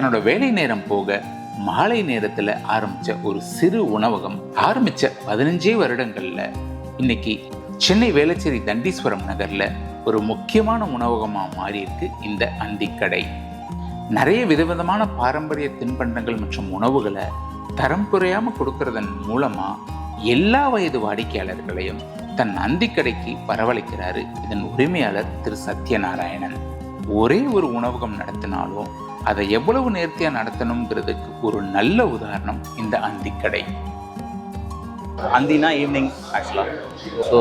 தன்னோட வேலை நேரம் போக மாலை நேரத்துல ஆரம்பிச்ச ஒரு சிறு உணவகம் ஆரம்பிச்ச பதினஞ்சே வருடங்கள்ல இன்னைக்கு சென்னை வேளச்சேரி தண்டீஸ்வரம் நகர்ல ஒரு முக்கியமான உணவகமா மாறியிருக்கு இந்த அந்திக்கடை நிறைய விதவிதமான பாரம்பரிய தின்பண்டங்கள் மற்றும் உணவுகளை தரம் குறையாமல் கொடுக்கறதன் மூலமா எல்லா வயது வாடிக்கையாளர்களையும் தன் அந்திக்கடைக்கு வரவழைக்கிறாரு இதன் உரிமையாளர் திரு சத்யநாராயணன். ஒரே ஒரு உணவகம் நடத்தினாலும் அதை எவ்வளவு நேர்த்தியா நடத்தணுங்கிறதுக்கு ஒரு நல்ல உதாரணம் இந்த அந்திக்கடை. அந்தினா ஈவினிங் ஆக்சுவலாக ஸோ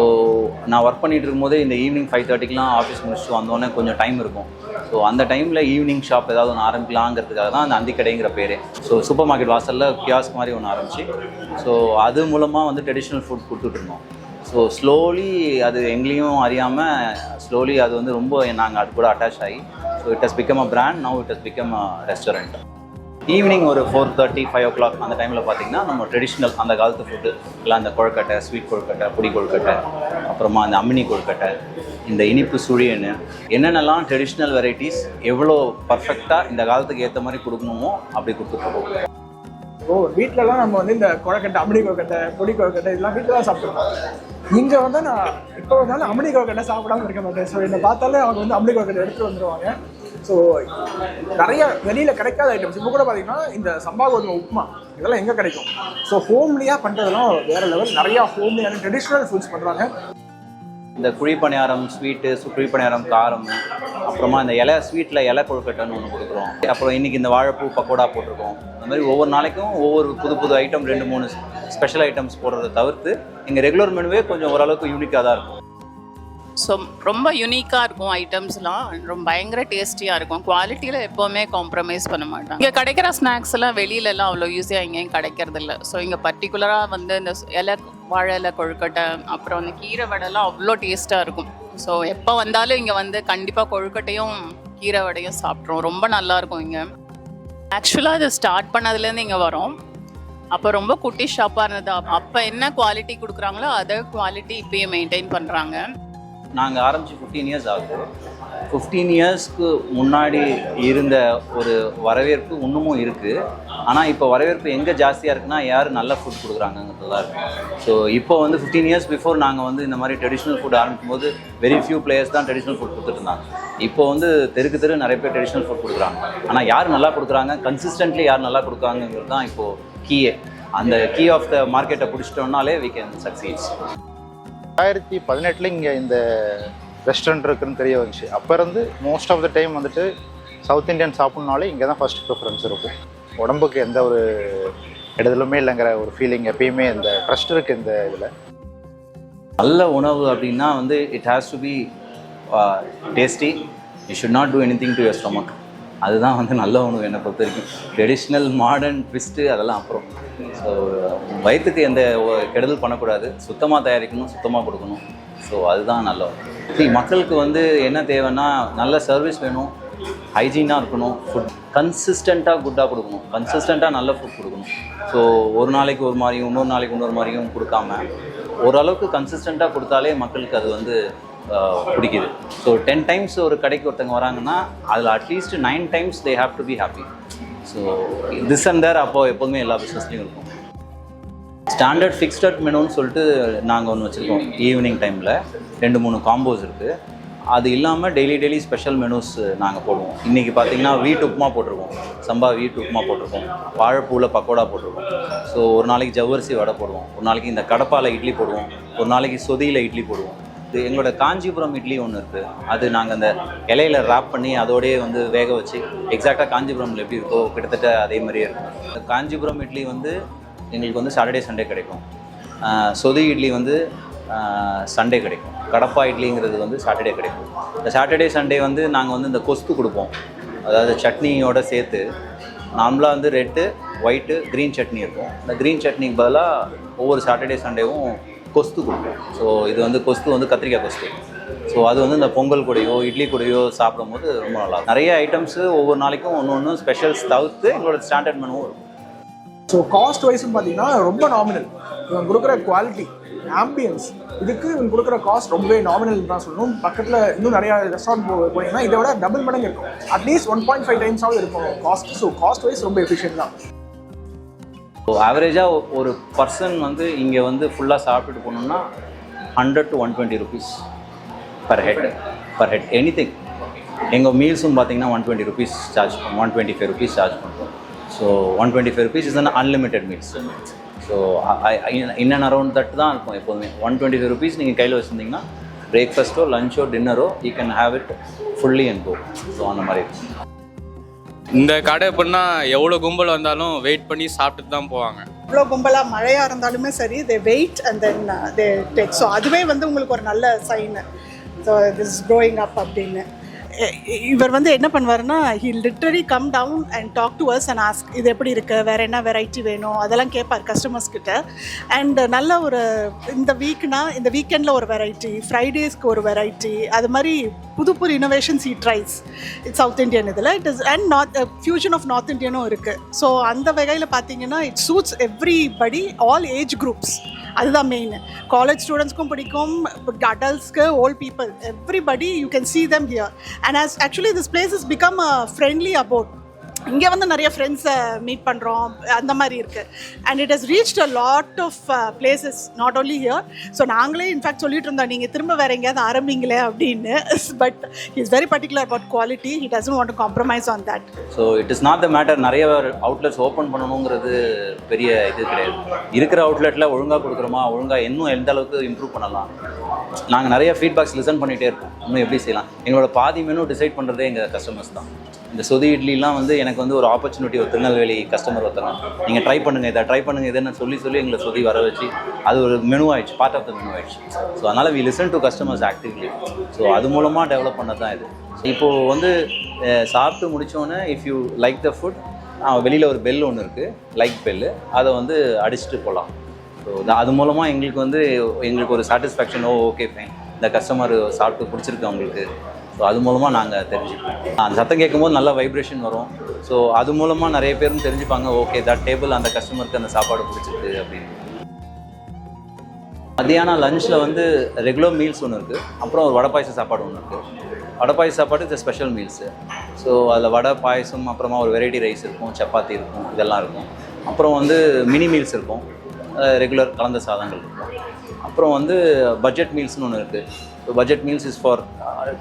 நான் ஒர்க் பண்ணிட்டு இருக்கும்போதே இந்த ஈவினிங் ஃபைவ் தேர்ட்டிக்கெலாம் ஆஃபீஸ் முடிச்சுட்டு வந்தோடனே கொஞ்சம் டைம் இருக்கும். ஸோ அந்த டைமில் ஈவினிங் ஷாப் ஏதாவது ஒன்று ஆரம்பிக்கலாங்கிறதுக்காக தான் அந்த அந்தி கடைங்கிற பேர். ஸோ சூப்பர் மார்க்கெட் வாசலில் கியாஸ்க் மாதிரி ஒன்று ஆரம்பிச்சு ஸோ அது மூலமாக வந்து ட்ரெடிஷ்னல் ஃபுட் கொடுத்துட்ருந்தோம். ஸோ ஸ்லோலி அது எங்களையும் அறியாமல் ஸ்லோலி அது வந்து ரொம்ப நாங்கள் அது கூட அட்டாச் ஆகி so it has become a brand now it has become a restaurant evening ஒரு four thirty five o'clock அந்த டைமில் பார்த்தீங்கன்னா நம்ம ட்ரெடிஷ்னல் அந்த காலத்து ஃபுட்டு இல்லை அந்த கொழுக்கட்டை ஸ்வீட் கொழுக்கட்டை புடி கொழுக்கட்டை அப்புறமா அந்த அம்மினி கொழுக்கட்டை இந்த இனிப்பு சுழியன்னு என்னென்னலாம் ட்ரெடிஷ்னல் வெரைட்டிஸ் எவ்வளோ பர்ஃபெக்டாக இந்த காலத்துக்கு ஏற்ற மாதிரி கொடுக்கணுமோ அப்படி கொடுத்துட்ருக்கோம் ஓ வீட்டிலலாம் நம்ம வந்து இந்த கொழக்கட்டை அம்மணி கொழுக்கட்டை பொடி கொழுக்கட்டை இதெல்லாம் வீட்டில் தான் சாப்பிட்டுருக்கோம் இங்கே வந்து நான் இப்போ வந்தாலும் அம்மணி கொழுக்கட்டை சாப்பிடாம இருக்க மாட்டேன். ஸோ என்னை பார்த்தாலே அவங்க வந்து அம்மணி கொழுக்கட்டை எடுத்துகிட்டு வந்துருவாங்க. ஸோ நிறைய வெளியில் கிடைக்காத ஐட்டம்ஸ் இப்போ கூட பார்த்தீங்கன்னா இந்த சம்பா கோதுமை உப்புமா இதெல்லாம் எங்கே கிடைக்கும்? ஸோ ஹோம்லியாக பண்ணுறதெல்லாம் வேற லெவல் நிறையா ஹோம்லியான ட்ரெடிஷ்னல் ஃபுட்ஸ் பண்ணுறாங்க இந்த குழிப்பணியாரம் ஸ்வீட்டு குழிப்பணியாரம் காரம் அப்புறமா இந்த இலை ஸ்வீட்டில் இலை கொழுக்கட்டைன்னு ஒன்று கொடுக்குறோம். அப்புறம் இன்றைக்கி இந்த வாழைப்பூ பக்கோடா போட்டிருக்கோம். அந்த மாதிரி ஒவ்வொரு நாளைக்கும் ஒவ்வொரு புது புது ஐட்டம் ரெண்டு மூணு ஸ்பெஷல் ஐட்டம்ஸ் போடுறத தவிர்த்து எங்கள் ரெகுலர் மெனுவே கொஞ்சம் ஓரளவுக்கு யூனிக்காக தான் இருக்கும். ஸோ ரொம்ப யூனிக்காக இருக்கும் ஐட்டம்ஸ்லாம் ரொம்ப பயங்கர டேஸ்டியாக இருக்கும். குவாலிட்டியில் எப்போவுமே காம்ப்ரமைஸ் பண்ண மாட்டாங்க. இங்கே கிடைக்கிற ஸ்நாக்ஸ் எல்லாம் வெளியிலலாம் அவ்வளோ ஈஸியாக எங்கேயும் கிடைக்கிறது இல்லை ஸோ இங்கே பர்டிகுலராக வந்து இந்த இலை வாழை இலை கொழுக்கட்டை அப்புறம் அந்த கீரை வடைலாம் அவ்வளோ டேஸ்ட்டாக இருக்கும். ஸோ எப்போ வந்தாலும் இங்கே வந்து கண்டிப்பாக கொழுக்கட்டையும் கீரை வடையும் சாப்பிட்றோம் ரொம்ப நல்லாயிருக்கும் இங்கே. ஆக்சுவலாக இது ஸ்டார்ட் பண்ணதுலேருந்து இங்கே வரோம். அப்போ ரொம்ப குட்டி ஷாப்பாக இருந்தது. அப்போ என்ன குவாலிட்டி கொடுக்குறாங்களோ அதை குவாலிட்டி இப்பயும் மெயின்டைன் பண்ணுறாங்க நாங்கள் ஆரம்பித்து ஃபிஃப்டீன் இயர்ஸ் ஆகுது. ஃபிஃப்டீன் இயர்ஸ்க்கு முன்னாடி இருந்த ஒரு வரவேற்பு இன்னமும் இருக்குது ஆனால் இப்போ வரவேற்பு எங்கே ஜாஸ்தியாக இருக்குன்னா யார் நல்ல ஃபுட் கொடுக்குறாங்கங்கிறது தான் ஸோ இப்போ வந்து ஃபிஃப்டீன் இயர்ஸ் பிஃபோர் நாங்கள் வந்து இந்த மாதிரி ட்ரெடிஷ்னல் ஃபுட் ஆரம்பிக்கும் போது வெரி ஃபியூ பிளேயர்ஸ் தான் ட்ரெடிஷ்னல் ஃபுட் கொடுத்துட்டு இருந்தாங்க இப்போ வந்து தெருக்கு தெரு நிறைய பேர் ட்ரெடிஷ்னல் ஃபுட் கொடுக்குறாங்க. ஆனால் யார் நல்லா கொடுக்குறாங்க? கன்சிஸ்டன்ட்லி யார் நல்லா கொடுக்குறாங்கிறது தான் இப்போது கீயே அந்த கீ ஆஃப் த மார்க்கெட்டை பிடிச்சிட்டோம்னாலே வி கேன் சக்சீட்ஸ் ரெண்டாயிரத்தி பதினெட்டில் இங்கே இந்த ரெஸ்டாரண்ட் இருக்குன்னு தெரிய வந்துச்சு. அப்போ இருந்து மோஸ்ட் ஆஃப் த டைம் வந்துட்டு சவுத் இந்தியன் சாப்பிட்னாலே இங்கே தான் ஃபஸ்ட் ப்ரிஃபரன்ஸ் இருக்கும். உடம்புக்கு எந்த ஒரு இடத்துலுமே இல்லைங்கிற ஒரு ஃபீலிங் எப்பயுமே இந்த ட்ரஸ்ட் இருக்குது இந்த இதில். நல்ல உணவு அப்படின்னா வந்து it has to be tasty you should not do any thing to your stomach அதுதான் வந்து நல்ல உணவு என்னை பொறுத்த வரைக்கும். ட்ரெடிஷ்னல் மாடர்ன் ட்விஸ்ட்டு அதெல்லாம் அப்புறம். ஸோ வயிற்றுக்கு எந்த கெடுதல் பண்ணக்கூடாது. சுத்தமாக தயாரிக்கணும் சுத்தமாக கொடுக்கணும். ஸோ அதுதான் நல்ல உணவு. மக்களுக்கு வந்து என்ன தேவைன்னா நல்ல சர்வீஸ் வேணும். ஹைஜீனாக இருக்கணும். ஃபுட் கன்சிஸ்டண்ட்டாக குட்டாக கொடுக்கணும். கன்சிஸ்டண்ட்டாக நல்ல ஃபுட் கொடுக்கணும். ஸோ ஒரு நாளைக்கு ஒரு மாதிரியும் இன்னொரு நாளைக்கு இன்னொரு மாதிரியும் கொடுக்காம ஓரளவுக்கு கன்சிஸ்டண்ட்டாக கொடுத்தாலே மக்களுக்கு அது வந்து பிடிக்குது. ஸோ டென் டைம்ஸ் ஒரு கடைக்கு ஒருத்தங்க வராங்கன்னா அதில் at least nine times they have to be happy so this and there அப்போது எப்போதுமே எல்லா பிஸ்னஸ்லையும் இருக்கும். ஸ்டாண்டர்ட் ஃபிக்ஸ்டட் மெனுன்னு சொல்லிட்டு நாங்கள் ஒன்று வச்சுருக்கோம். ஈவினிங் டைமில் ரெண்டு மூணு காம்போஸ் இருக்குது அது இல்லாமல் டெய்லி டெய்லி ஸ்பெஷல் மெனூஸ் நாங்கள் போடுவோம். இன்றைக்கி பார்த்தீங்கன்னா வீட்டு உப்புமா போட்டிருக்கோம். சம்பா வீட்டு உப்புமா போட்டிருக்கோம். வாழைப்பூவில் பக்கோடா போட்டிருக்கோம். ஸோ ஒரு நாளைக்கு ஜவ்வரிசி வடை போடுவோம். ஒரு நாளைக்கு இந்த கடப்பால் இட்லி போடுவோம். ஒரு நாளைக்கு சொதியில் இட்லி போடுவோம். இது எங்களோட காஞ்சிபுரம் இட்லி ஒன்று இருக்குது அது நாங்கள் அந்த இலையில ராப் பண்ணி அதோடயே வந்து வேக வச்சு எக்ஸாக்டாக காஞ்சிபுரமில் எப்படி இருக்கோ கிட்டத்தட்ட அதே மாதிரியே இருக்கும். இந்த காஞ்சிபுரம் இட்லி வந்து எங்களுக்கு வந்து சாட்டர்டே சண்டே கிடைக்கும். சொதி இட்லி வந்து சண்டே கிடைக்கும். கடப்பா இட்லிங்கிறது வந்து சாட்டர்டே கிடைக்கும். இந்த சாட்டர்டே சண்டே வந்து நாங்கள் வந்து இந்த கொஸ்து கொடுப்போம். அதாவது சட்னியோட சேர்த்து நார்மலாக வந்து ரெட்டு ஒயிட்டு க்ரீன் சட்னி இருக்கும். இந்த க்ரீன் சட்னிக்கு பதிலாக ஒவ்வொரு சாட்டர்டே சண்டேவும் கொஸ்து கொடுப்போம் ஸோ இது வந்து கொஸ்து வந்து கத்திரிக்காய் கொஸ்து. ஸோ அது வந்து இந்த பொங்கல் கூடையோ இட்லி கூடயோ சாப்பிடும்போது ரொம்ப நல்லா நிறைய ஐட்டம்ஸு ஒவ்வொரு நாளைக்கும் ஒன்று ஒன்று ஸ்பெஷல்ஸ் தவிர்த்து எங்களோட ஸ்டாண்டர்ட் மெனுவும் இருக்கும். ஸோ காஸ்ட் வைஸும் பார்த்தீங்கன்னா ரொம்ப நாமினல் இவன் கொடுக்குற குவாலிட்டி ஆம்பியன்ஸ் இதுக்கு இவன் கொடுக்குற காஸ்ட் ரொம்பவே நாமினல் தான் சொல்லணும். பக்கத்தில் இன்னும் நிறையா ரெஸ்டாரண்ட் போனீங்கன்னா இதை விட டபுள் மடங்கு இருக்கும். At least one point five டைம்ஸாவது இருக்கும் காஸ்ட் ஸோ காஸ்ட் வைஸ் ரொம்ப எஃபிஷியன்ட் தான். ஆவரேஜாக ஒரு பர்சன் வந்து இங்கே வந்து ஃபுல்லாக சாப்பிட்டுட்டு போனோம்னா hundred to one twenty rupees per head per head any thing எங்கள் மீல்ஸும் பார்த்தீங்கன்னா ஒன் டுவெண்ட்டி ருபீஸ் சார்ஜ் பண்ணுவோம் one twenty five rupees charge பண்ணுறோம் so one twenty five rupees is an unlimited meals so in and around that தான் இருக்கும் எப்போதுமே. One twenty five rupees நீங்கள் கையில் வச்சுருந்தீங்கன்னா பிரேக்ஃபாஸ்ட்டோ லஞ்சோ டின்னரோ you can have it fully and go so அந்த மாதிரி இருக்கும். இந்த கடை எப்படின்னா எவ்வளோ கும்பல் வந்தாலும் வெயிட் பண்ணி சாப்பிட்டுட்டு தான் போவாங்க. இவ்வளோ கும்பலாக மழையாக இருந்தாலுமே சரி they wait and then they take so அதுவே வந்து உங்களுக்கு ஒரு நல்ல sign so this growing up அப்படின்னு. இவர் வந்து என்ன பண்ணுவாருன்னா he literally come down and talk to us and ask இது எப்படி இருக்குது வேறு என்ன வெரைட்டி வேணும்? அதெல்லாம் கேட்பார் கஸ்டமர்ஸ் கிட்ட. அண்ட் நல்ல ஒரு இந்த வீக்னா இந்த வீக்கெண்டில் ஒரு வெரைட்டி ஃப்ரைடேஸ்க்கு ஒரு வெரைட்டி அது மாதிரி புது புது innovations he tries it's south Indian இதில் it is and north fusion of north இந்தியனும் இருக்குது ஸோ அந்த வகையில் பார்த்தீங்கன்னா it suits everybody all age groups அதுதான் மெயின் காலேஜ் ஸ்டூடெண்ட்ஸ்க்கும் பிடிக்கும் அடல்ட்ஸ்க்கு old people everybody you can see them here and as actually this place is become friendly about இங்கே வந்து நிறைய ஃப்ரெண்ட்ஸை மீட் பண்ணுறோம் அந்த மாதிரி இருக்குது and it has reached a lot of places not only here so நாங்களே இன்ஃபேக்ட் சொல்லிட்டு இருந்தோம் நீங்கள் திரும்ப வேறு எங்கேயாவது ஆரம்பிங்களே அப்படின்னு. But is very particular about quality it doesn't want to compromise on that so it is not the matter நிறைய அவுட்லெட்ஸ் ஓப்பன் பண்ணணுங்கிறது பெரிய இது கிடையாது. இருக்கிற அவுட்லெட்டில் ஒழுங்காக கொடுக்குறோமா? ஒழுங்காக இன்னும் எந்த அளவுக்கு இம்ப்ரூவ் பண்ணலாம்? நாங்கள் நிறைய ஃபீட்பேக்ஸ் லிசன் பண்ணிகிட்டே இருக்கோம் இன்னும் எப்படி செய்யலாம்? எங்களோட பாதி மெனு டிசைட் பண்ணுறதே எங்கள் கஸ்டமர்ஸ் தான். இந்த சொதி இட்லிலாம் வந்து எனக்கு வந்து ஒரு ஆப்பர்ச்சுனிட்டி ஒரு திருநெல்வேலி கஸ்டமர் ஒருத்தங்க. நீங்கள் ட்ரை பண்ணுங்கள் இதை ட்ரை பண்ணுங்கள் இதுன்னு சொல்லி சொல்லி எங்களை சொதி வர வச்சு அது ஒரு மெனு ஆயிடுச்சு பார்ட் ஆஃப் த மெனு ஆயிடுச்சு. ஸோ அதனால் we listen to customers actively so அது மூலமாக டெவலப் பண்ணது தான் இது. இப்போது வந்து சாப்பிட்டு முடித்தோன்னே if you like the food வெளியில் ஒரு பெல் ஒன்று இருக்குது லைக் பெல்லு அதை வந்து அடிச்சுட்டு போகலாம் ஸோ அது மூலமாக எங்களுக்கு வந்து எங்களுக்கு ஒரு சாட்டிஸ்ஃபேக்ஷன் ஓ ஓகே ஃபைன் இந்த கஸ்டமர் சாப்பிட்டு பிடிச்சிருக்கு அவங்களுக்கு. ஸோ அது மூலமாக நாங்கள் தெரிஞ்சுப்போம் அந்த சத்தம் கேட்கும்போது நல்ல வைப்ரேஷன் வரும். ஸோ அது மூலமாக நிறைய பேரும் தெரிஞ்சுப்பாங்க ஓகே தட் டேபிள் அந்த கஸ்டமருக்கு அந்த சாப்பாடு பிடிச்சிருக்கு அப்படின்னு. மத்தியானம் லஞ்சில் வந்து ரெகுலர் மீல்ஸ் ஒன்று இருக்குது அப்புறம் ஒரு வடை பாயச சாப்பாடு ஒன்று இருக்குது வடை பாயச சாப்பாடு இது ஸ்பெஷல் மீல்ஸு ஸோ அதில் வடை பாயசம் அப்புறமா ஒரு வெரைட்டி ரைஸ் இருக்கும் சப்பாத்தி இருக்கும் இதெல்லாம் இருக்கும். அப்புறம் வந்து மினி மீல்ஸ் இருக்கும். ரெகுலர் கலந்த சாதங்கள் இருக்கும். அப்புறம் வந்து பட்ஜெட் மீல்ஸ்னு ஒன்று இருக்குது budget meals is for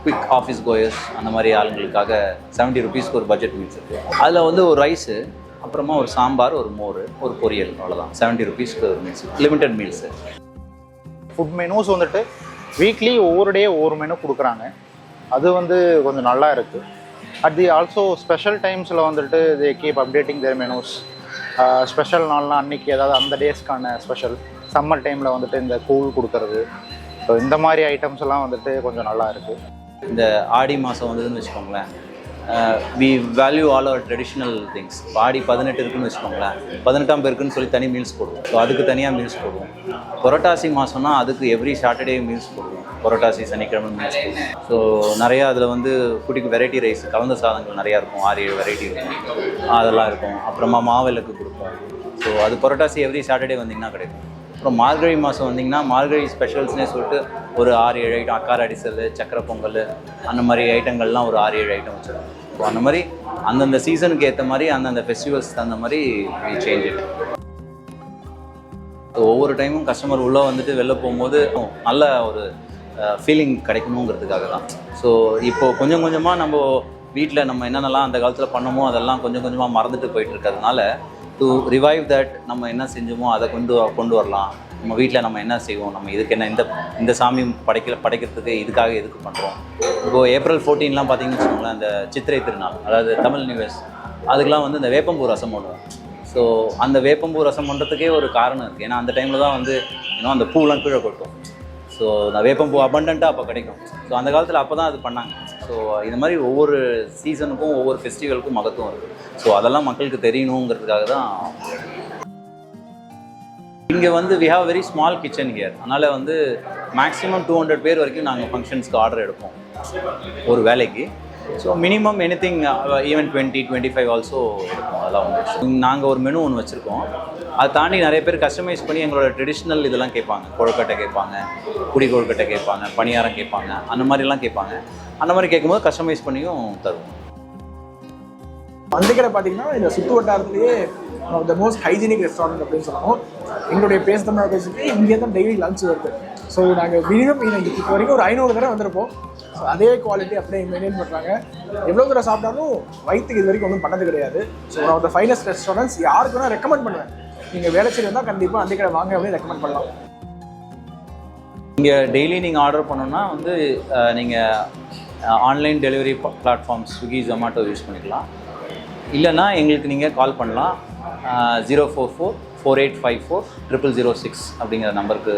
quick office goers அந்த மாதிரி ஆளுங்களுக்காக செவன்ட்டி ருபீஸ்க்கு ஒரு பட்ஜெட் மீல்ஸ் இருக்குது அதில் வந்து ஒரு ரைஸு அப்புறமா ஒரு சாம்பார் ஒரு மோர் ஒரு பொரியல் அவ்வளோதான் செவன்ட்டி ருபீஸ்க்கு ஒரு meals limited meals food menus வந்துட்டு வீக்லி ஒவ்வொரு டே ஒவ்வொரு மெனு கொடுக்குறாங்க. அது வந்து கொஞ்சம் நல்லா இருக்குது அட் தி ஆல்சோ ஸ்பெஷல் டைம்ஸில் வந்துட்டு they keep updating their menus special நாள்லாம் அன்னைக்கு ஏதாவது அந்த டேஸ்க்கான ஸ்பெஷல் சம்மர் டைமில் வந்துட்டு இந்த கூழ் கொடுக்கறது. ஸோ இந்த மாதிரி ஐட்டம்ஸ் எல்லாம் வந்துட்டு கொஞ்சம் நல்லா இருக்குது இந்த ஆடி மாதம் வந்ததுன்னு வச்சுக்கோங்களேன். We value all our traditional things Aadi பதினெட்டு இருக்குன்னு வச்சுக்கோங்களேன். பதினெட்டாம் பேருக்குன்னு சொல்லி தனி மீல்ஸ் போடுவோம். ஸோ அதுக்கு தனியாக மீல்ஸ் போடுவோம். புரட்டாசி மாதம்னா அதுக்கு எவ்ரி சாட்டர்டே மீல்ஸ் போடுவோம். புரட்டாசி சனிக்கிழமை மீல்ஸ் போடுவோம். ஸோ நிறையா அதில் வந்து குட்டிக்கு வெரைட்டி ரைஸ் கலந்த சாதங்கள் நிறையா இருக்கும். ஆறு ஏழு வெரைட்டி இருக்கும். அதெல்லாம் இருக்கும். அப்புறமா மாவிளக்கு கொடுப்போம். ஸோ அது புரட்டாசி எவ்ரி சாட்டர்டே வந்தீங்கன்னா கிடைக்கும். அப்புறம் மார்கழி மாதம் வந்தீங்கன்னா மார்கழி ஸ்பெஷல்ஸ்னே சொல்லிட்டு ஒரு ஆறு ஏழு ஐட்டம் அக்கார அடிசல் சக்கரை பொங்கல் அந்த மாதிரி ஐட்டங்கள்லாம் ஒரு ஆறு ஏழு ஐட்டம் வச்சுருக்கோம். ஸோ அந்த மாதிரி அந்தந்த சீசனுக்கு ஏற்ற மாதிரி அந்தந்த ஃபெஸ்டிவல்ஸ் தகுந்த மாதிரி சேஞ்ச் ஒவ்வொரு டைமும் கஸ்டமர் உள்ளே வந்துட்டு வெளில போகும்போது நல்ல ஒரு ஃபீலிங் கிடைக்கணுங்கிறதுக்காக தான். ஸோ இப்போது கொஞ்சம் கொஞ்சமாக நம்ம வீட்டில் நம்ம என்னென்னலாம் அந்த காலத்தில் பண்ணமோ அதெல்லாம் கொஞ்சம் கொஞ்சமாக மறந்துட்டு போயிட்டு இருக்கிறதுனால டு ரிவைவ் தட் நம்ம என்ன செஞ்சோமோ அதை கொண்டு கொண்டு வரலாம். நம்ம வீட்டில் நம்ம என்ன செய்வோம்? நம்ம இதுக்கு என்ன இந்த இந்த சாமி படைக்க படைக்கிறதுக்கு இதுக்காக எதுக்கு பண்ணுறோம் இப்போது ஏப்ரல் ஃபோர்டீன்லாம் பார்த்தீங்கன்னு வச்சுக்கோங்களேன் அந்த சித்திரை திருநாள் அதாவது தமிழ் நியூஸ் அதுக்கெலாம் வந்து இந்த வேப்பம்பூ ரசம் பண்ணுவோம் ஸோ அந்த வேப்பம்பூ ரசம் பண்ணுறதுக்கே ஒரு காரணம் இருக்குது ஏன்னா அந்த டைமில் தான் வந்து இன்னும் அந்த பூலாம் கீழே கொட்டும். ஸோ அந்த வேப்பம்பூ அபண்டண்ட்டாக அப்போ கிடைக்கும். ஸோ அந்த காலத்தில் அப்போ தான் அது பண்ணாங்க. ஸோ இது மாதிரி ஒவ்வொரு சீசனுக்கும் ஒவ்வொரு ஃபெஸ்டிவலுக்கும் மகத்துவம் இருக்குது ஸோ அதெல்லாம் மக்களுக்கு தெரியணுங்கிறதுக்காக தான். இங்கே வந்து we have very small kitchen here அதனால் வந்து மேக்ஸிமம் டூ ஹண்ட்ரட் பேர் வரைக்கும் நாங்கள் ஃபங்க்ஷன்ஸ்க்கு ஆர்டர் எடுப்போம். ஒரு வேலைக்கு. So minimum any thing even twenty twenty five also இருக்கும் அதெல்லாம் வந்து நாங்கள் ஒரு மெனு ஒன்று வச்சுருக்கோம். அதை தாண்டி நிறைய பேர் கஸ்டமைஸ் பண்ணி எங்களோட ட்ரெடிஷ்னல் இதெல்லாம் கேட்பாங்க. கொழுக்கட்டை கேட்பாங்க குடி கொழுக்கட்டை கேட்பாங்க பணியாரம் கேட்பாங்க அந்த மாதிரிலாம் கேட்பாங்க. அந்த மாதிரி கேட்கும்போது கஸ்டமைஸ் பண்ணியும் தருவோம். மந்தைக்கடை பார்த்தீங்கன்னா இந்த சுற்று வட்டாரத்துலேயே த மோஸ்ட் ஹைஜீனிக் ரெஸ்டாரண்ட் அப்படின்னு சொல்லணும். எங்களுடைய பேச தமிழ் பேசிட்டு இங்கே தான் டெய்லி லஞ்ச் வருது. ஸோ நாங்கள் மினிமம் இப்போ வரைக்கும் ஒரு ஐநூறு தடவை வந்திருப்போம். ஸோ அதே குவாலிட்டி அப்படியே மெயின்டைன் பண்ணுறாங்க எவ்வளோ தூரம் சாப்பிட்டாலும் வயிற்றுக்கு இது வரைக்கும் ஒன்றும் பண்ணது கிடையாது. So one of the finest restaurants யாருக்கு வேணால் ரெக்கமெண்ட் பண்ணுவேன். நீங்கள் வேலை செய்யணும் கண்டிப்பாக அந்திக்கடை வாங்க அப்படின்னு ரெக்கமெண்ட் பண்ணலாம். நீங்கள் டெய்லி நீங்கள் ஆர்டர் பண்ணோன்னா வந்து நீங்கள் online delivery platform Swiggy Zomato use பண்ணிக்கலாம். இல்லைன்னா எங்களுக்கு நீங்கள் கால் பண்ணலாம். Zero four four four eight five four triple zero six அப்படிங்கிற நம்பருக்கு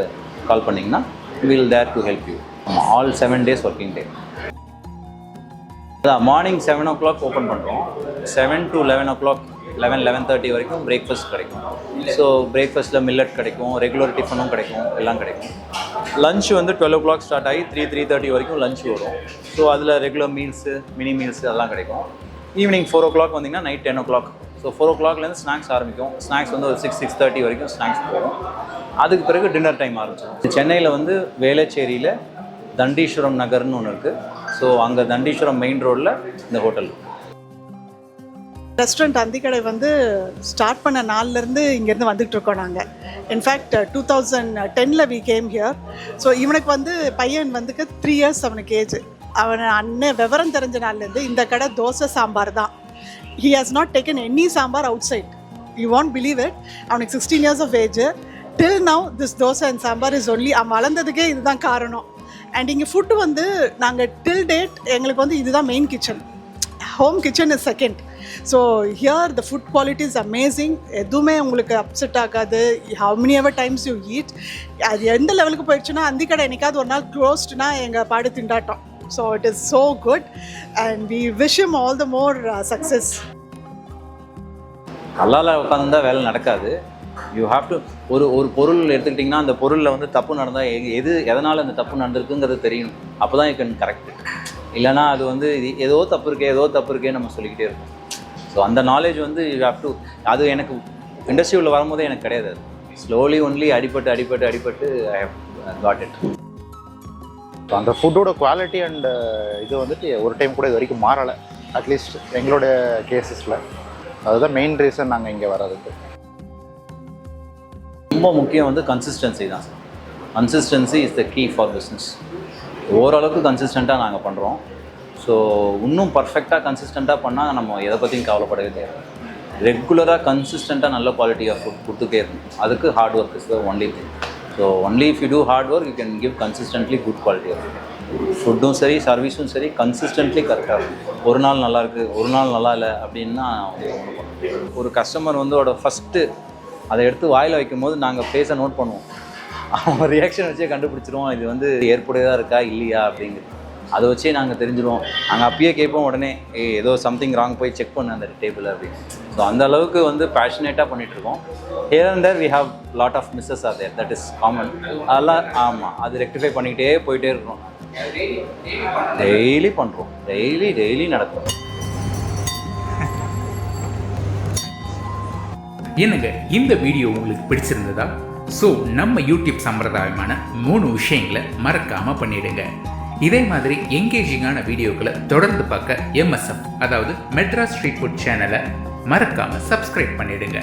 கால் பண்ணிங்கன்னா will there to help you all seven days working day அதான் morning seven o'clock open பண்ணுறோம் seven to eleven o'clock eleven eleven thirty வரைக்கும் breakfast கிடைக்கும். So பிரேக்ஃபாஸ்ட்டில் millet கிடைக்கும் regular டிஃபனும் கிடைக்கும் எல்லாம் கிடைக்கும். லஞ்ச் வந்து டுவெல் ஓ கிளாக் ஸ்டார்ட் ஆகி த்ரீ த்ரீ தேர்ட்டி வரைக்கும் லஞ்ச் வரும். ஸோ அதில் ரெகுலர் மீல்ஸு மினி மீல்ஸு அதெல்லாம் கிடைக்கும். ஈவினிங் ஃபோர் ஓ கிளாக் வந்தீங்கன்னா night ten o'clock so four ஓ கிளாக்லேருந்து ஸ்நாக்ஸ் ஆரம்பிக்கும். ஸ்நாக்ஸ் வந்து ஒரு சிக்ஸ் சிக்ஸ் தேர்ட்டி வரைக்கும் ஸ்நாக்ஸ் போகும். அதுக்கு பிறகு டின்னர் டைம் ஆரம்பிச்சிடும். சென்னையில் வந்து வேளச்சேரியில் தண்டீஸ்வரம் நகர்னு ஒன்று இருக்குது ஸோ அங்கே தண்டீஸ்வரம் மெயின் ரோட்டில் இந்த ஹோட்டல் ரெஸ்டாரண்ட் அந்திக்கடை வந்து ஸ்டார்ட் பண்ண நாள்லேருந்து இங்கேருந்து வந்துட்டு இருக்கோம் நாங்கள் in fact two thousand Daniil we came here so இவனுக்கு வந்து பையன் வந்துக்கு த்ரீ இயர்ஸ் அவனுக்கு ஏஜ் அவன் அண்ணன் விவரம் தெரிஞ்ச நாள்லேருந்து இந்த கடை தோசை சாம்பார் தான். He has not taken any sambar outside you want believe it அவனுக்கு sixteen years of age till now this dosa and sambar is only அவன் வளர்ந்ததுக்கே இதுதான் காரணம். அண்ட் இங்கே ஃபுட்டு வந்து நாங்கள் டில் டேட் எங்களுக்கு வந்து இதுதான் main kitchen home kitchen is second so here the food quality is amazing எதுவுமே உங்களுக்கு அப்செட் ஆகாது. How many ever times you eat அது எந்த லெவலுக்கு போயிடுச்சுன்னா அந்த கடை என்னைக்காவது ஒரு நாள் க்ளோஸ்ட்னா எங்கள் பாடு திண்டாட்டம். So it is so good and we wish him all the more success கல்லால் உட்காந்துருந்தா வேலை நடக்காது. யூ ஹாவ் டு ஒரு ஒரு பொருள் எடுத்துக்கிட்டிங்கன்னா அந்த பொருளில் வந்து தப்பு நடந்தால் எது எதனால் அந்த தப்பு நடந்திருக்குங்கிறது தெரியணும். அப்போ தான் யூ கேன் கரெக்ட் இல்லைனா அது வந்து இது ஏதோ தப்பு இருக்கே ஏதோ தப்பு இருக்கே நம்ம சொல்லிக்கிட்டே இருக்கோம் ஸோ அந்த நாலேஜ் வந்து யூ ஹாவ் டு அது எனக்கு இண்டஸ்ட்ரி உள்ள வரும்போதே எனக்கு கிடையாது. அது ஸ்லோலி ஒன்லி அடிபட்டு அடிபட்டு அடிபட்டு ஐ ஹவ் காட் இட் அந்த ஃபுட்டோட குவாலிட்டி அண்ட் இது வந்துட்டு ஒரு டைம் கூட இது வரைக்கும் மாறலை. அட்லீஸ்ட் எங்களோட கேசஸில் அதுதான் மெயின் ரீசன் நாங்கள் இங்கே வர்றதுக்கு. ரொம்ப முக்கியம் வந்து கன்சிஸ்டன்சி தான். Consistency is the key for business ஓரளவுக்கு கன்சிஸ்டண்ட்டாக நாங்கள் பண்ணுறோம் ஸோ இன்னும் பர்ஃபெக்டாக கன்சிஸ்டண்ட்டாக பண்ணால் நம்ம எதை பற்றியும் கவலைப்படவே தேவை ரெகுலராக கன்சிஸ்டண்ட்டாக நல்ல குவாலிட்டி ஆஃப் ஃபுட் கொடுத்துட்டே இருக்கும் அதுக்கு hard work is the only thing so only if you do hard work you can give consistently good quality of ஃபுட்டும் சரி சர்வீஸும் சரி கன்சிஸ்டன்ட்லி கரெக்டாக இருக்கும். ஒரு நாள் நல்லா இருக்குது ஒரு நாள் நல்லா இல்லை அப்படின்னா ஒரு கஸ்டமர் வந்து அவட ஃபஸ்ட்டு அதை எடுத்து வாயில் வைக்கும் போது நாங்கள் ஃபேஸை நோட் பண்ணுவோம். அவங்க ரியாக்ஷன் வச்சே கண்டுபிடிச்சிருவோம் இது வந்து ஏற்புடையதாக இருக்கா இல்லையா அப்படிங்கிறது. அதை வச்சே நாங்கள் தெரிஞ்சிடுவோம் நாங்கள் அப்பயே கேட்போம் உடனே ஏ ஏதோ சம்திங் ராங் போய் செக் பண்ணு அந்த டேபிள் அப்படின்னு. ஸோ அந்த அளவுக்கு வந்து பேஷனேட்டாக பண்ணிகிட்ருக்கோம் here and there we have lot of misses are there that is common அதெல்லாம் ஆமாம் அது ரெக்டிஃபை பண்ணிக்கிட்டே போயிட்டே இருக்கிறோம் டெய்லி பண்ணுறோம் டெய்லி டெய்லி நடக்கும். என்னங்க இந்த வீடியோ உங்களுக்கு பிடிச்சிருந்ததா? ஸோ நம்ம யூடியூப் சம்பிரதாயமான மூணு விஷயங்களை மறக்காமல் பண்ணிடுங்க. இதே மாதிரி எங்கேஜிங்கான வீடியோக்களை தொடர்ந்து பார்க்க எம்எஸ்எஃப் அதாவது மெட்ராஸ் ஸ்ட்ரீட் ஃபுட் சேனலை மறக்காம சப்ஸ்கிரைப் பண்ணிடுங்க.